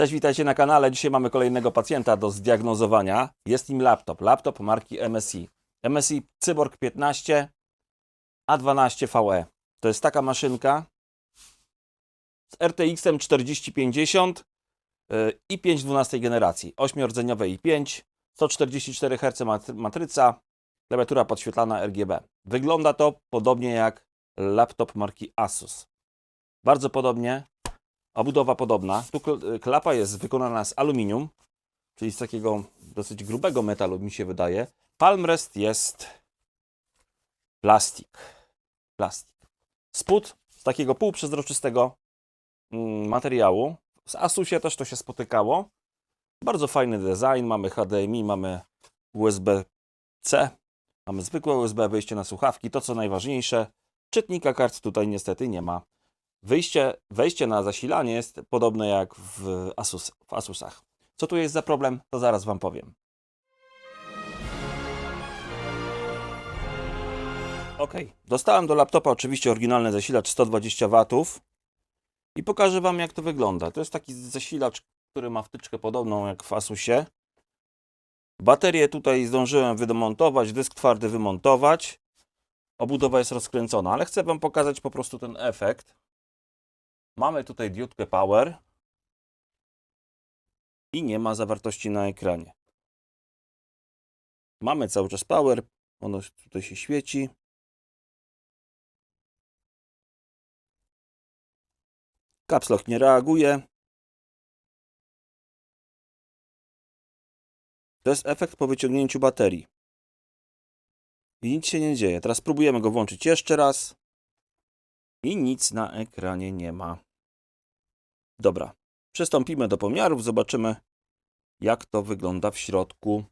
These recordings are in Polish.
Cześć, witajcie na kanale. Dzisiaj mamy kolejnego pacjenta do zdiagnozowania. Jest nim laptop. Laptop marki MSI. MSI Cyborg 15 A12 VE. To jest taka maszynka z RTX 4050 yy, i 5 12 generacji. 8-rdzeniowe i5, 144 Hz matry- matryca, klawiatura podświetlana RGB. Wygląda to podobnie jak laptop marki Asus. Bardzo podobnie, obudowa podobna. Tu kl- klapa jest wykonana z aluminium, czyli z takiego dosyć grubego metalu, mi się wydaje. Palmrest jest plastik. Plastik. Spód z takiego półprzezroczystego mm, materiału. Z Asusie też to się spotykało. Bardzo fajny design. Mamy HDMI, mamy USB-C, mamy zwykłe USB, wyjście na słuchawki. To co najważniejsze, czytnika kart tutaj niestety nie ma. Wyjście, wejście na zasilanie jest podobne jak w, Asus, w Asusach. Co tu jest za problem, to zaraz Wam powiem. Ok, dostałem do laptopa oczywiście oryginalny zasilacz 120 W i pokażę Wam jak to wygląda. To jest taki zasilacz, który ma wtyczkę podobną jak w Asusie. Baterię tutaj zdążyłem wydemontować, dysk twardy wymontować. Obudowa jest rozkręcona, ale chcę Wam pokazać po prostu ten efekt. Mamy tutaj diodkę power i nie ma zawartości na ekranie. Mamy cały czas power, ono tutaj się świeci. Caps lock nie reaguje. To jest efekt po wyciągnięciu baterii. I nic się nie dzieje. Teraz spróbujemy go włączyć jeszcze raz. I nic na ekranie nie ma. Dobra, przystąpimy do pomiarów, zobaczymy jak to wygląda w środku.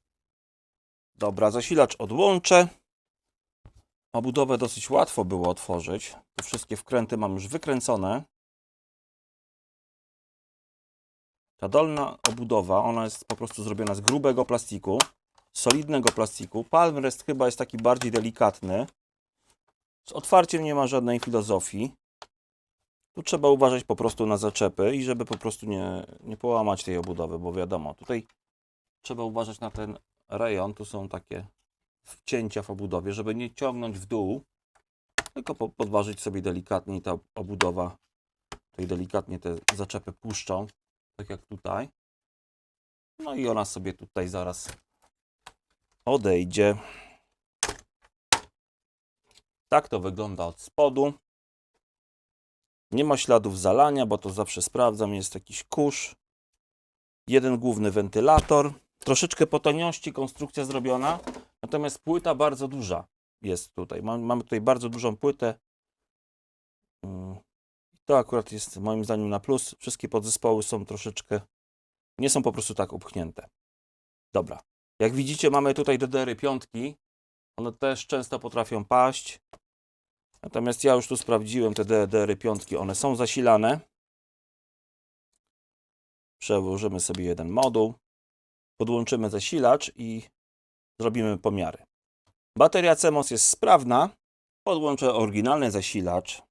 Dobra, zasilacz odłączę. Obudowę dosyć łatwo było otworzyć. Tu wszystkie wkręty mam już wykręcone. Ta dolna obudowa, ona jest po prostu zrobiona z grubego plastiku, solidnego plastiku. Palmrest chyba jest taki bardziej delikatny. Z otwarciem nie ma żadnej filozofii. Tu trzeba uważać po prostu na zaczepy i żeby po prostu nie, nie połamać tej obudowy, bo wiadomo, tutaj trzeba uważać na ten rejon. Tu są takie wcięcia w obudowie, żeby nie ciągnąć w dół, tylko po, podważyć sobie delikatnie i ta obudowa tutaj delikatnie te zaczepy puszczą, tak jak tutaj. No i ona sobie tutaj zaraz odejdzie. Tak to wygląda od spodu. Nie ma śladów zalania, bo to zawsze sprawdzam. Jest jakiś kurz. Jeden główny wentylator. Troszeczkę po taniości konstrukcja zrobiona. Natomiast płyta bardzo duża jest tutaj. Mam- Mamy tutaj bardzo dużą płytę. Mm, To akurat jest moim zdaniem na plus. Wszystkie podzespoły są troszeczkę. Nie są po prostu tak upchnięte. Dobra. Jak widzicie, mamy tutaj DDR-y piątki. One też często potrafią paść. Natomiast ja już tu sprawdziłem te DDR-y piątki, one są zasilane. Przełożymy sobie jeden moduł, podłączymy zasilacz i zrobimy pomiary. Bateria CMOS jest sprawna. Podłączę oryginalny zasilacz,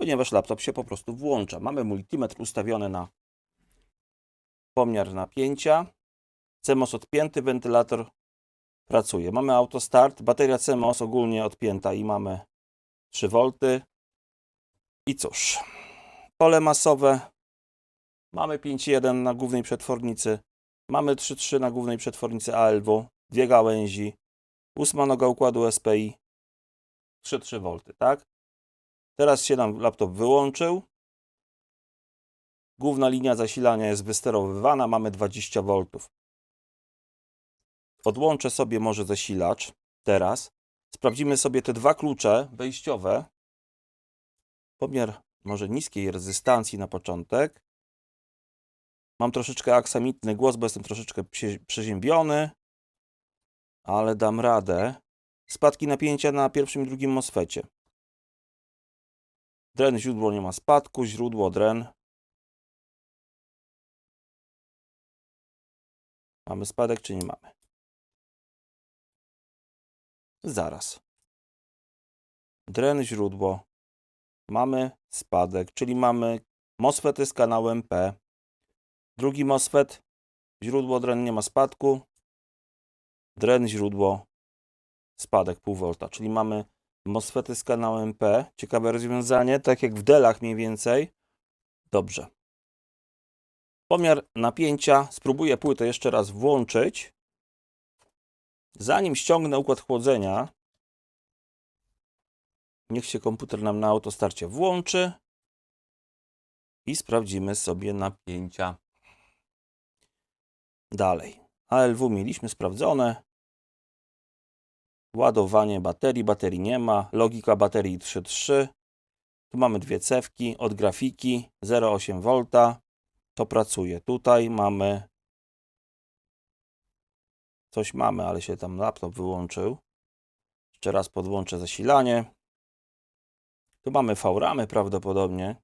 ponieważ laptop się po prostu włącza. Mamy multimetr ustawiony na pomiar napięcia. CMOS odpięty, wentylator pracuje. Mamy autostart, bateria CMOS ogólnie odpięta i mamy 3 V. I cóż, pole masowe. Mamy 5.1 na głównej przetwornicy. Mamy 3.3 na głównej przetwornicy ALW. Dwie gałęzi. Ósma noga układu SPI. 3.3 V, tak? Teraz się nam laptop wyłączył. Główna linia zasilania jest wysterowywana. Mamy 20 V. Odłączę sobie może zasilacz teraz. Sprawdzimy sobie te dwa klucze wejściowe. Pomiar może niskiej rezystancji na początek. Mam troszeczkę aksamitny głos, bo jestem troszeczkę przeziębiony, ale dam radę. Spadki napięcia na pierwszym i drugim MOSFETie. Dren źródło nie ma spadku, źródło dren. Mamy spadek czy nie mamy? Zaraz. Dren źródło. Mamy spadek, czyli mamy MOSFETy z kanałem P. Drugi MOSFET, źródło dren nie ma spadku, dren źródło spadek pół volta, czyli mamy MOSFETy z kanałem P. Ciekawe rozwiązanie, tak jak w delach mniej więcej. Dobrze. Pomiar napięcia. Spróbuję płytę jeszcze raz włączyć. Zanim ściągnę układ chłodzenia, niech się komputer nam na autostarcie włączy i sprawdzimy sobie napięcia. Dalej. ALW mieliśmy sprawdzone. Ładowanie baterii. Baterii nie ma. Logika baterii 3.3. Tu mamy dwie cewki od grafiki 0,8 V. To pracuje. Tutaj mamy. Coś mamy, ale się tam laptop wyłączył. Jeszcze raz podłączę zasilanie. Tu mamy V-ramy prawdopodobnie.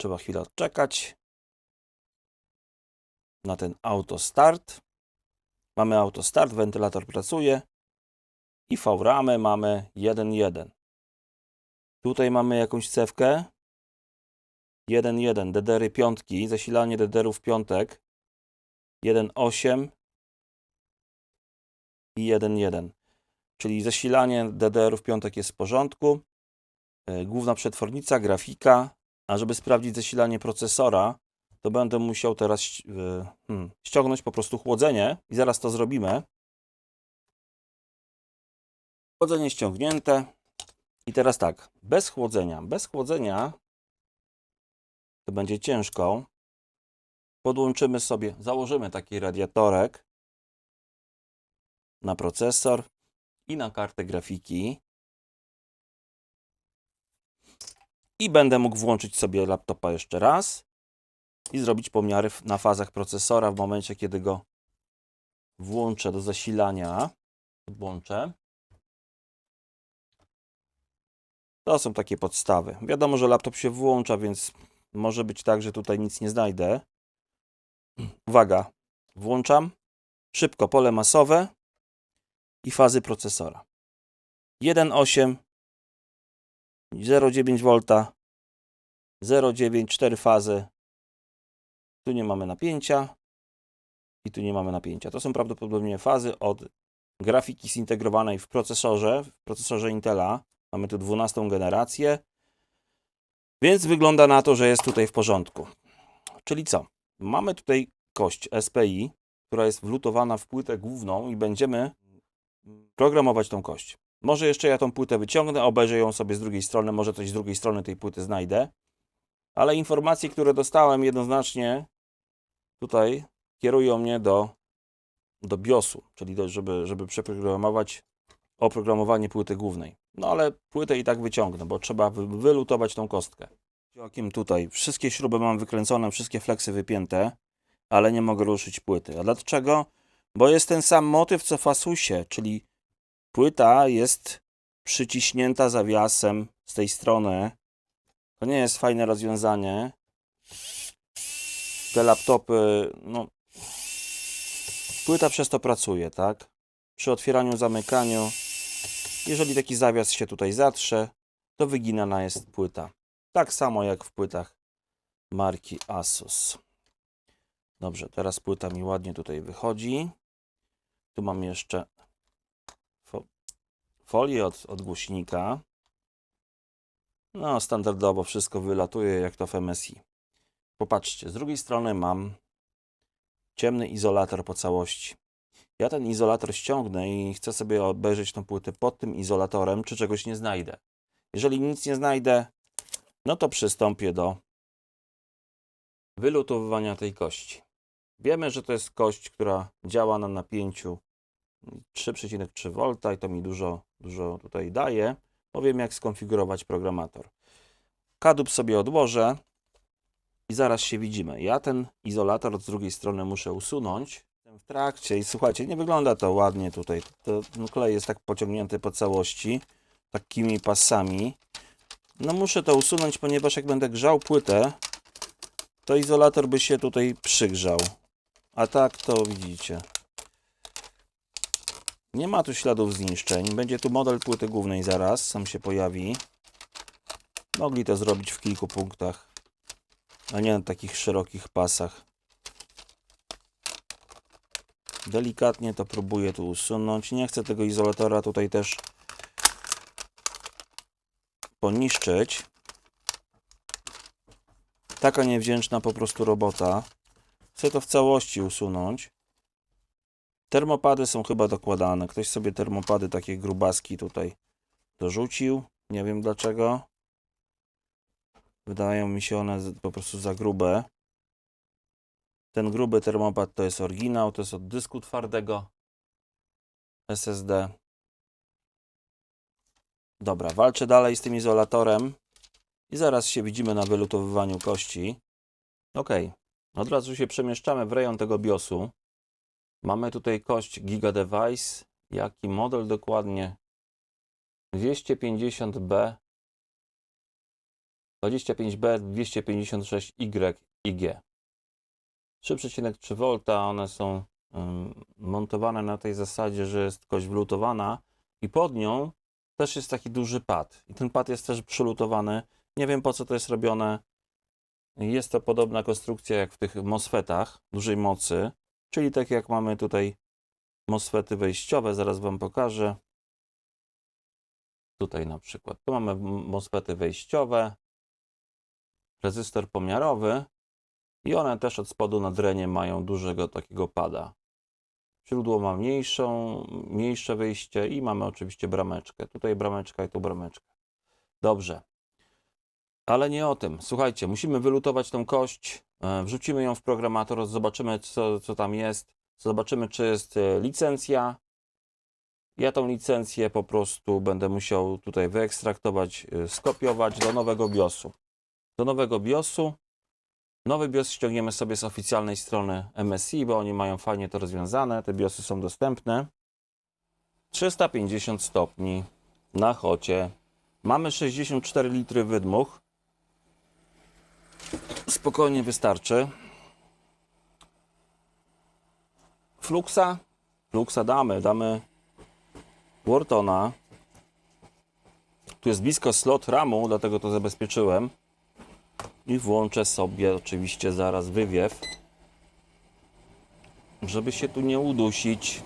Trzeba chwilę odczekać na ten autostart. Mamy autostart, wentylator pracuje i V-ramę mamy 1.1. Tutaj mamy jakąś cewkę 1.1, DDR-y piątki, zasilanie DDR-ów piątek 1.8 i 1.1. Czyli zasilanie DDR-ów piątek jest w porządku. E, Główna przetwornica, grafika, a żeby sprawdzić zasilanie procesora, to będę musiał teraz y, hmm, ściągnąć po prostu chłodzenie i zaraz to zrobimy. Chłodzenie ściągnięte. I teraz tak, bez chłodzenia. Bez chłodzenia to będzie ciężko. Podłączymy sobie, założymy taki radiatorek na procesor i na kartę grafiki. I będę mógł włączyć sobie laptopa jeszcze raz i zrobić pomiary na fazach procesora w momencie, kiedy go włączę do zasilania. Włączę. To są takie podstawy. Wiadomo, że laptop się włącza, więc może być tak, że tutaj nic nie znajdę. Uwaga, włączam szybko pole masowe i fazy procesora. 1,8 0,9 V 0,9 4 fazy tu nie mamy napięcia i tu nie mamy napięcia. To są prawdopodobnie fazy od grafiki zintegrowanej w procesorze, w procesorze Intela. Mamy tu 12 generację, więc wygląda na to, że jest tutaj w porządku. Czyli co? Mamy tutaj kość SPI, która jest wlutowana w płytę główną i będziemy programować tą kość. Może jeszcze ja tą płytę wyciągnę, obejrzę ją sobie z drugiej strony, może coś z drugiej strony tej płyty znajdę. Ale informacje, które dostałem jednoznacznie tutaj kierują mnie do, do BIOSu, czyli do, żeby, żeby przeprogramować oprogramowanie płyty głównej. No ale płytę i tak wyciągnę, bo trzeba wy, wylutować tą kostkę. Okiem tutaj wszystkie śruby mam wykręcone, wszystkie fleksy wypięte, ale nie mogę ruszyć płyty. A dlaczego? Bo jest ten sam motyw co w Asusie, czyli płyta jest przyciśnięta zawiasem z tej strony. To nie jest fajne rozwiązanie. Te laptopy, no. Płyta przez to pracuje, tak? Przy otwieraniu, zamykaniu. Jeżeli taki zawias się tutaj zatrze, to wyginana jest płyta. Tak samo jak w płytach marki Asus. Dobrze, teraz płyta mi ładnie tutaj wychodzi. Tu mam jeszcze fo- folię od, od głośnika. No, standardowo wszystko wylatuje jak to w MSI. Popatrzcie, z drugiej strony mam ciemny izolator po całości. Ja ten izolator ściągnę i chcę sobie obejrzeć tą płytę pod tym izolatorem, czy czegoś nie znajdę. Jeżeli nic nie znajdę, no to przystąpię do wylutowywania tej kości. Wiemy, że to jest kość, która działa na napięciu 3,3 V i to mi dużo, dużo tutaj daje. Bo wiem, jak skonfigurować programator. Kadłub sobie odłożę i zaraz się widzimy. Ja ten izolator z drugiej strony muszę usunąć. W trakcie i słuchajcie, nie wygląda to ładnie tutaj. To, no, klej jest tak pociągnięty po całości, takimi pasami. No muszę to usunąć, ponieważ jak będę grzał płytę, to izolator by się tutaj przygrzał. A tak to widzicie. Nie ma tu śladów zniszczeń. Będzie tu model płyty głównej zaraz, sam się pojawi. Mogli to zrobić w kilku punktach, a nie na takich szerokich pasach. Delikatnie to próbuję tu usunąć. Nie chcę tego izolatora tutaj też poniszczyć. Taka niewdzięczna po prostu robota. Chcę to w całości usunąć. Termopady są chyba dokładane. Ktoś sobie termopady takie grubaski tutaj dorzucił. Nie wiem dlaczego. Wydają mi się one po prostu za grube. Ten gruby termopad to jest oryginał, to jest od dysku twardego SSD. Dobra, walczę dalej z tym izolatorem i zaraz się widzimy na wylutowywaniu kości. Ok, od razu się przemieszczamy w rejon tego BIOSu. Mamy tutaj kość Giga Device. Jaki model dokładnie? 250B 25B 256Y IG. 3,3 V, one są montowane na tej zasadzie, że jest kość wlutowana i pod nią też jest taki duży pad. I ten pad jest też przylutowany. Nie wiem po co to jest robione. Jest to podobna konstrukcja jak w tych MOSFETach dużej mocy, czyli tak jak mamy tutaj MOSFETy wejściowe, zaraz Wam pokażę. Tutaj na przykład. Tu mamy MOSFETy wejściowe, rezystor pomiarowy i one też od spodu na drenie mają dużego takiego pada. Źródło ma mniejszą, mniejsze wyjście i mamy oczywiście brameczkę. Tutaj brameczka i tu brameczka. Dobrze. Ale nie o tym. Słuchajcie, musimy wylutować tą kość, e, wrzucimy ją w programator, zobaczymy co, co tam jest, zobaczymy czy jest e, licencja. Ja tą licencję po prostu będę musiał tutaj wyekstraktować, e, skopiować do nowego BIOSu. Do nowego BIOSu. Nowy BIOS ściągniemy sobie z oficjalnej strony MSI, bo oni mają fajnie to rozwiązane. Te BIOSy są dostępne. 350 stopni na chocie. Mamy 64 litry wydmuch. Spokojnie wystarczy. Fluxa. Fluxa damy. Damy Whartona. Tu jest blisko slot RAMu, dlatego to zabezpieczyłem. I włączę sobie oczywiście zaraz wywiew, żeby się tu nie udusić.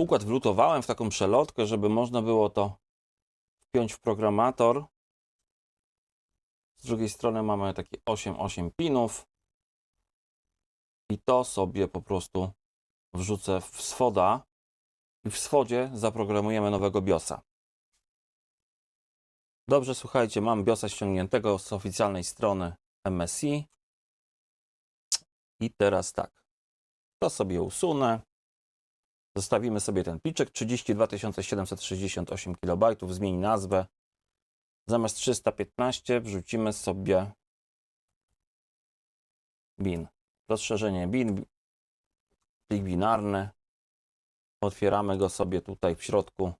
Układ wlutowałem w taką przelotkę, żeby można było to wpiąć w programator. Z drugiej strony mamy takie 8-8 pinów. I to sobie po prostu wrzucę w swoda. I w swodzie zaprogramujemy nowego BIOSa. Dobrze, słuchajcie, mam BIOSa ściągniętego z oficjalnej strony MSI. I teraz tak. To sobie usunę. Zostawimy sobie ten pliczek 32 768 KB, zmieni nazwę. Zamiast 315 wrzucimy sobie bin. Rozszerzenie bin, plik binarny. Otwieramy go sobie tutaj w środku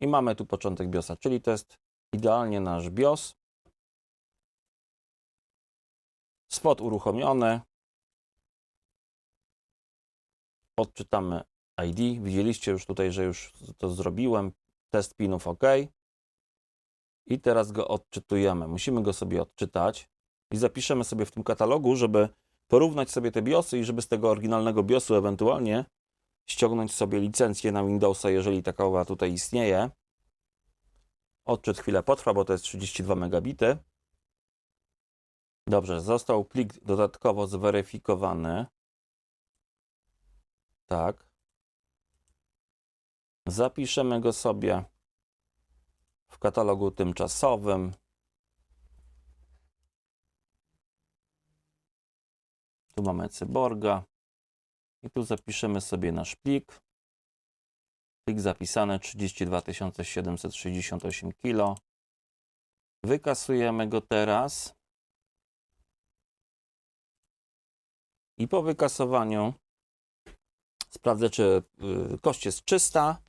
i mamy tu początek BIOSa, czyli to jest idealnie nasz BIOS. Spot uruchomiony. Odczytamy ID. Widzieliście już tutaj, że już to zrobiłem. Test pinów OK. I teraz go odczytujemy. Musimy go sobie odczytać i zapiszemy sobie w tym katalogu, żeby porównać sobie te BIOSy i żeby z tego oryginalnego BIOSu ewentualnie ściągnąć sobie licencję na Windowsa, jeżeli takowa tutaj istnieje. Odczyt chwilę potrwa, bo to jest 32 megabity. Dobrze, został plik dodatkowo zweryfikowany. Tak. Zapiszemy go sobie w katalogu tymczasowym. Tu mamy cyborga. I tu zapiszemy sobie nasz plik. Plik zapisany 32 768 kg. Wykasujemy go teraz. I po wykasowaniu Sprawdzę, czy y, kość jest czysta.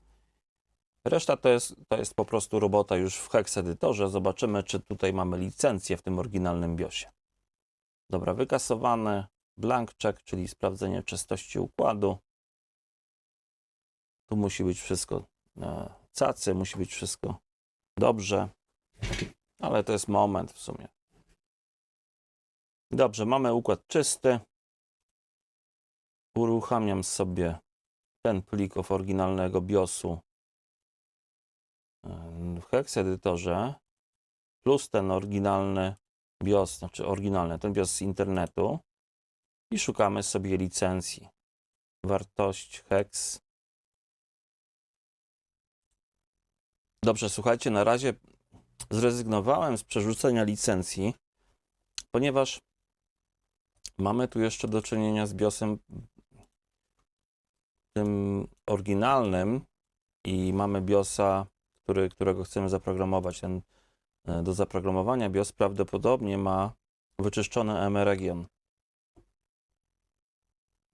Reszta to jest, to jest po prostu robota już w Hex edytorze. Zobaczymy, czy tutaj mamy licencję w tym oryginalnym BIOSie. Dobra, wykasowane. Blank check, czyli sprawdzenie czystości układu. Tu musi być wszystko e, cacy, musi być wszystko dobrze. Ale to jest moment w sumie. Dobrze, mamy układ czysty. Uruchamiam sobie ten plik of oryginalnego BIOSu w Hex edytorze plus ten oryginalny BIOS, znaczy oryginalny, ten BIOS z internetu i szukamy sobie licencji. Wartość Hex. Dobrze, słuchajcie, na razie zrezygnowałem z przerzucenia licencji, ponieważ mamy tu jeszcze do czynienia z BIOSem tym oryginalnym i mamy BIOSa, który, którego chcemy zaprogramować. Ten e, do zaprogramowania BIOS prawdopodobnie ma wyczyszczony MRegion.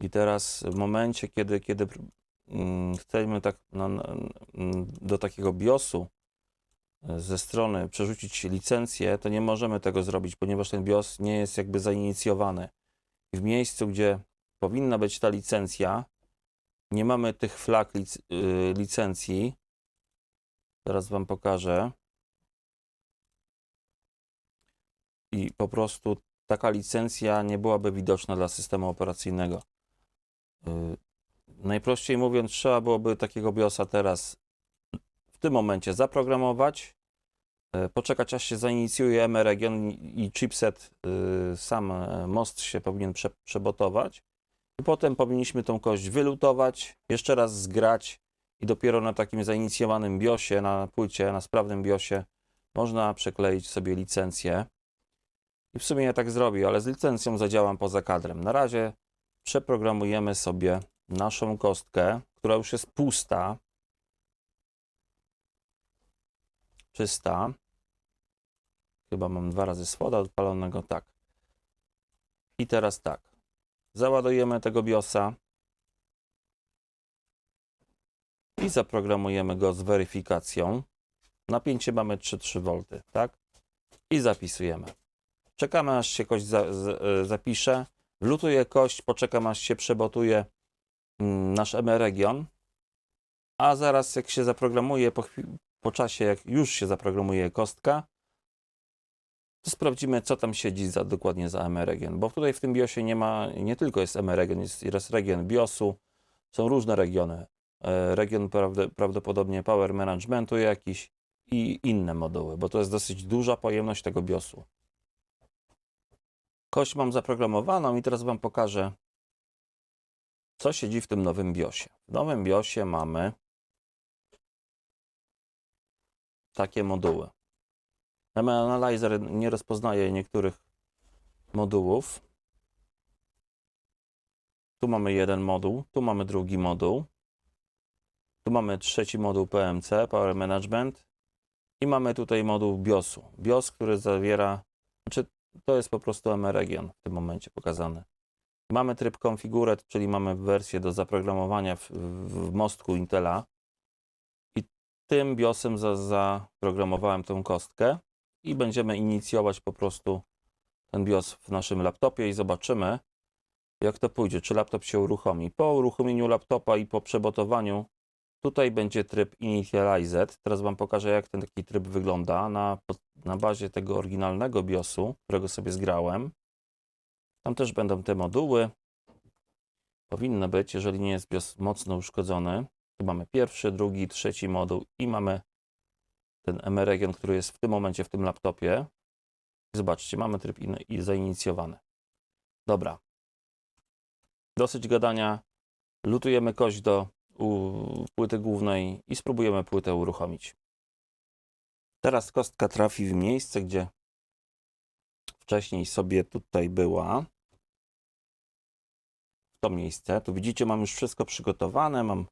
I teraz w momencie, kiedy, kiedy mm, chcemy tak no, do takiego BIOSu e, ze strony przerzucić licencję, to nie możemy tego zrobić, ponieważ ten BIOS nie jest jakby zainicjowany. W miejscu, gdzie powinna być ta licencja, nie mamy tych flag lic y, licencji. Zaraz Wam pokażę. I po prostu taka licencja nie byłaby widoczna dla systemu operacyjnego. Y, najprościej mówiąc, trzeba byłoby takiego BIOSa teraz w tym momencie zaprogramować, y, poczekać aż się zainicjuje MRegion i chipset, y, sam e, most się powinien prze, przebotować i potem powinniśmy tą kość wylutować, jeszcze raz zgrać i dopiero na takim zainicjowanym BIOSie, na płycie, na sprawnym BIOSie można przekleić sobie licencję. I w sumie ja tak zrobię, ale z licencją zadziałam poza kadrem. Na razie przeprogramujemy sobie naszą kostkę, która już jest pusta. Czysta. Chyba mam dwa razy swoda odpalonego, tak. I teraz tak. Załadujemy tego BIOSa i zaprogramujemy go z weryfikacją. Napięcie mamy 3,3 V, tak? I zapisujemy. Czekamy aż się kość za, z, e, zapisze. Wlutuję kość, poczekam aż się przebotuje mm, nasz MRegion. A zaraz jak się zaprogramuje, po, po czasie jak już się zaprogramuje kostka, to sprawdzimy, co tam siedzi za, dokładnie za MRegion. Bo tutaj w tym BIOSie nie ma, nie tylko jest MRegion, jest, jest region BIOSu, są różne regiony. E, Region prawdopodobnie Power Managementu jakiś i inne moduły, bo to jest dosyć duża pojemność tego BIOSu. Kość mam zaprogramowaną i teraz Wam pokażę, co siedzi w tym nowym BIOSie. W nowym BIOSie mamy takie moduły. Analyzer nie rozpoznaje niektórych modułów. Tu mamy jeden moduł, tu mamy drugi moduł. Tu mamy trzeci moduł PMC, Power Management. I mamy tutaj moduł BIOSu. BIOS, który zawiera, znaczy to jest po prostu MRegion w tym momencie pokazany. Mamy tryb Configured, czyli mamy wersję do zaprogramowania w, w mostku Intela. I tym BIOSem za, zaprogramowałem tę kostkę i będziemy inicjować po prostu ten BIOS w naszym laptopie i zobaczymy, jak to pójdzie, czy laptop się uruchomi. Po uruchomieniu laptopa i po przebotowaniu tutaj będzie tryb Initialized. Teraz Wam pokażę, jak ten taki tryb wygląda na, na bazie tego oryginalnego BIOSu, którego sobie zgrałem. Tam też będą te moduły. Powinno być, jeżeli nie jest BIOS mocno uszkodzony. Tu mamy pierwszy, drugi, trzeci moduł i mamy ten MRegion, który jest w tym momencie w tym laptopie. Zobaczcie, mamy tryb i zainicjowany. Dobra. Dosyć gadania. Lutujemy kość do płyty głównej i spróbujemy płytę uruchomić. Teraz kostka trafi w miejsce, gdzie wcześniej sobie tutaj była. W to miejsce. Tu widzicie, mam już wszystko przygotowane, mam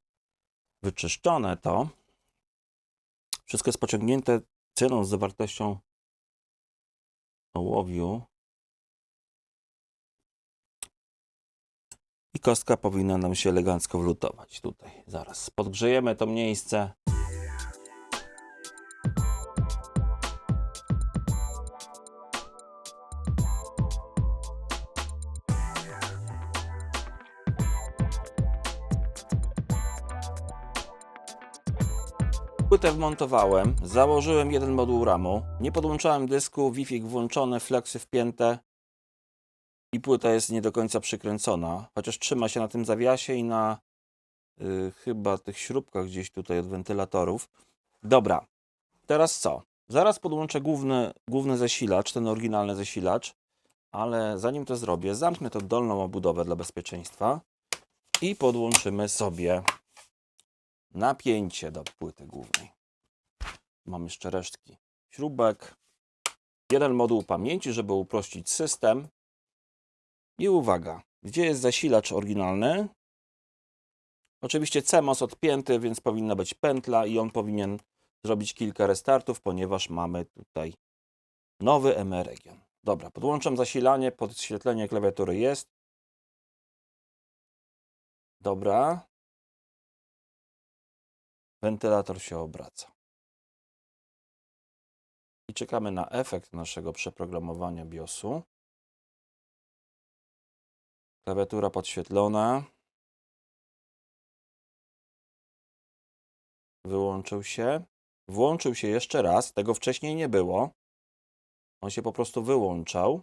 wyczyszczone to. Wszystko jest pociągnięte ceną z zawartością ołowiu. I kostka powinna nam się elegancko wlutować tutaj. Zaraz podgrzejemy to miejsce. Płytę wmontowałem, założyłem jeden moduł ramu, nie podłączałem dysku, Wi-Fi włączone, flexy wpięte i płyta jest nie do końca przykręcona, chociaż trzyma się na tym zawiasie i na y, chyba tych śrubkach gdzieś tutaj od wentylatorów. Dobra, teraz co? Zaraz podłączę główny, główny zasilacz, ten oryginalny zasilacz, ale zanim to zrobię, zamknę tą dolną obudowę dla bezpieczeństwa i podłączymy sobie napięcie do płyty głównej. Mam jeszcze resztki śrubek, jeden moduł pamięci, żeby uprościć system. I uwaga, gdzie jest zasilacz oryginalny? Oczywiście CMOS odpięty, więc powinna być pętla i on powinien zrobić kilka restartów, ponieważ mamy tutaj nowy MR region. Dobra, podłączam zasilanie, podświetlenie klawiatury jest. Dobra, wentylator się obraca. I czekamy na efekt naszego przeprogramowania BIOSu. Klawiatura podświetlona. Wyłączył się. Włączył się jeszcze raz. Tego wcześniej nie było. On się po prostu wyłączał.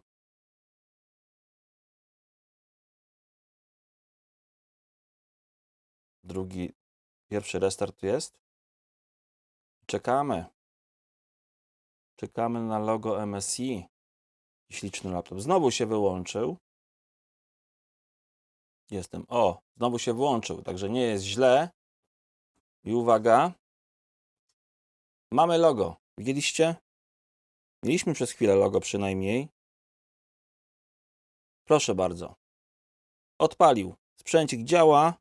Drugi, pierwszy restart jest. Czekamy. Czekamy na logo MSI. Śliczny laptop. Znowu się wyłączył. Jestem. O, znowu się włączył, także nie jest źle. I uwaga. Mamy logo. Widzieliście? Mieliśmy przez chwilę logo przynajmniej. Proszę bardzo. Odpalił. Sprzęcik działa.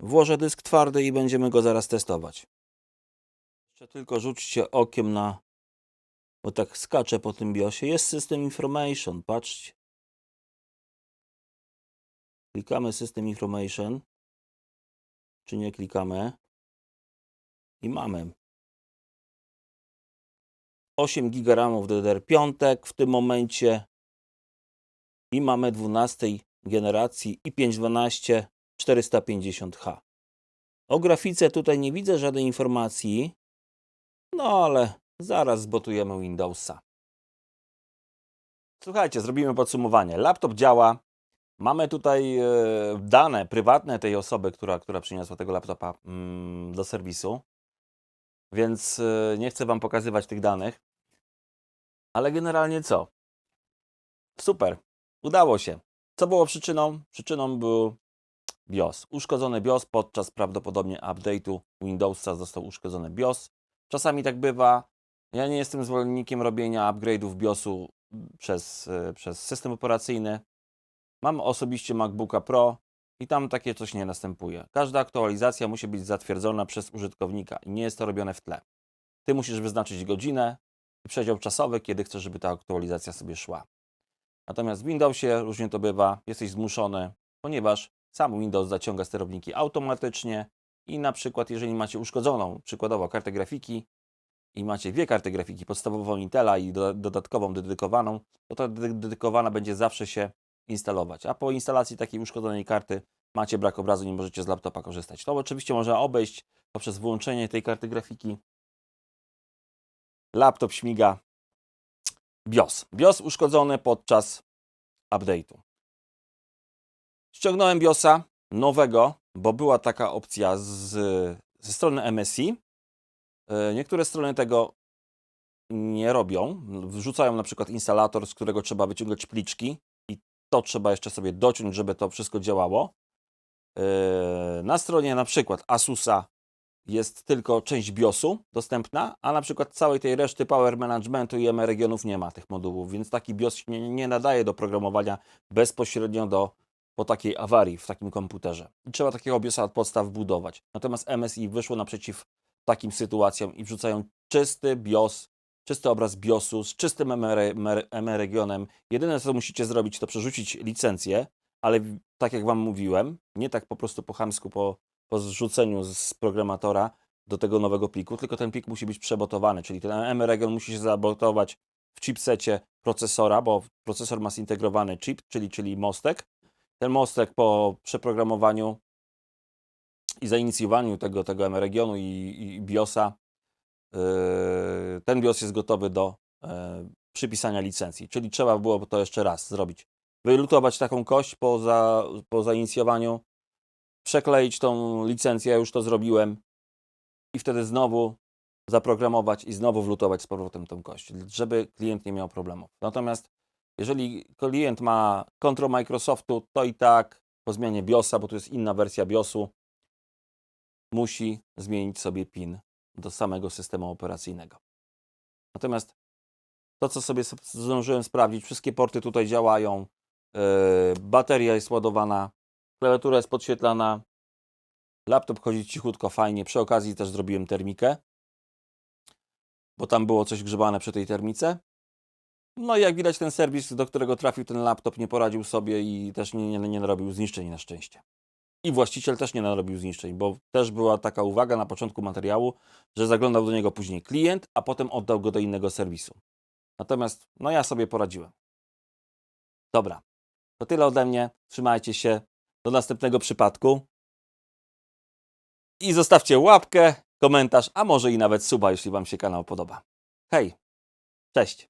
Włożę dysk twardy i będziemy go zaraz testować. Jeszcze tylko rzućcie okiem na... Bo tak skaczę po tym BIOSie. Jest System Information. Patrzcie. Klikamy System Information. Czy nie klikamy? I mamy. 8 GB RAMów DDR5 w tym momencie. I mamy 12 generacji i 512 450H. O grafice tutaj nie widzę żadnej informacji. No ale zaraz zbotujemy Windowsa. Słuchajcie, zrobimy podsumowanie. Laptop działa. Mamy tutaj e, dane prywatne tej osoby, która, która przyniosła tego laptopa mm, do serwisu. Więc e, nie chcę Wam pokazywać tych danych. Ale generalnie co? Super. Udało się. Co było przyczyną? Przyczyną był BIOS. Uszkodzony BIOS podczas prawdopodobnie update'u Windowsa został uszkodzony BIOS. Czasami tak bywa. Ja nie jestem zwolennikiem robienia upgrade'ów BIOSu przez, e, przez system operacyjny. Mam osobiście MacBooka Pro i tam takie coś nie następuje. Każda aktualizacja musi być zatwierdzona przez użytkownika i nie jest to robione w tle. Ty musisz wyznaczyć godzinę i przedział czasowy, kiedy chcesz, żeby ta aktualizacja sobie szła. Natomiast w Windowsie różnie to bywa, jesteś zmuszony, ponieważ sam Windows zaciąga sterowniki automatycznie i na przykład jeżeli macie uszkodzoną przykładowo kartę grafiki i macie dwie karty grafiki, podstawową Intela i do, dodatkową dedykowaną, to ta dedy- dedykowana będzie zawsze się instalować. A po instalacji takiej uszkodzonej karty macie brak obrazu, nie możecie z laptopa korzystać. To oczywiście można obejść poprzez włączenie tej karty grafiki. Laptop śmiga. BIOS. BIOS uszkodzony podczas update'u. Ściągnąłem BIOSa nowego, bo była taka opcja z, ze strony MSI. E, Niektóre strony tego nie robią. Wrzucają na przykład instalator, z którego trzeba wyciągać pliczki to trzeba jeszcze sobie dociąć, żeby to wszystko działało. E, Na stronie na przykład Asusa jest tylko część BIOSu dostępna, a na przykład całej tej reszty Power Managementu i M regionów nie ma tych modułów, więc taki BIOS się nie, nie nadaje do programowania bezpośrednio do, po takiej awarii w takim komputerze. I trzeba takiego BIOSa od podstaw budować. Natomiast MSI wyszło naprzeciw takim sytuacjom i wrzucają czysty BIOS, czysty obraz BIOSu z czystym MR, MR, MR regionem. Jedyne co musicie zrobić to przerzucić licencję, ale tak jak Wam mówiłem, nie tak po prostu po chamsku, po, po zrzuceniu z- programatora do tego nowego pliku, tylko ten plik musi być przebotowany, czyli ten mRegion musi się zabotować w chipsecie procesora, bo procesor ma zintegrowany chip, czyli, czyli mostek. Ten mostek po przeprogramowaniu i zainicjowaniu tego, tego mRegionu i, i BIOSa, ten BIOS jest gotowy do yy, przypisania licencji. Czyli trzeba było to jeszcze raz zrobić. Wylutować taką kość po, za, po zainicjowaniu, przekleić tą licencję, ja już to zrobiłem i wtedy znowu zaprogramować i znowu wlutować z powrotem tą kość, żeby klient nie miał problemów. Natomiast jeżeli klient ma kontrol Microsoftu, to i tak po zmianie BIOSa, bo to jest inna wersja BIOSu, musi zmienić sobie PIN do samego systemu operacyjnego. Natomiast to, co sobie zdążyłem sprawdzić, wszystkie porty tutaj działają, yy, bateria jest ładowana, klawiatura jest podświetlana, laptop chodzi cichutko, fajnie. Przy okazji też zrobiłem termikę, bo tam było coś grzebane przy tej termice. No i jak widać ten serwis, do którego trafił ten laptop, nie poradził sobie i też nie, nie, nie narobił zniszczeń na szczęście. I właściciel też nie narobił zniszczeń, bo też była taka uwaga na początku materiału, że zaglądał do niego później klient, a potem oddał go do innego serwisu. Natomiast, no ja sobie poradziłem. Dobra, to tyle ode mnie. Trzymajcie się. Do następnego przypadku. I zostawcie łapkę, komentarz, a może i nawet suba, jeśli Wam się kanał podoba. Hej, cześć.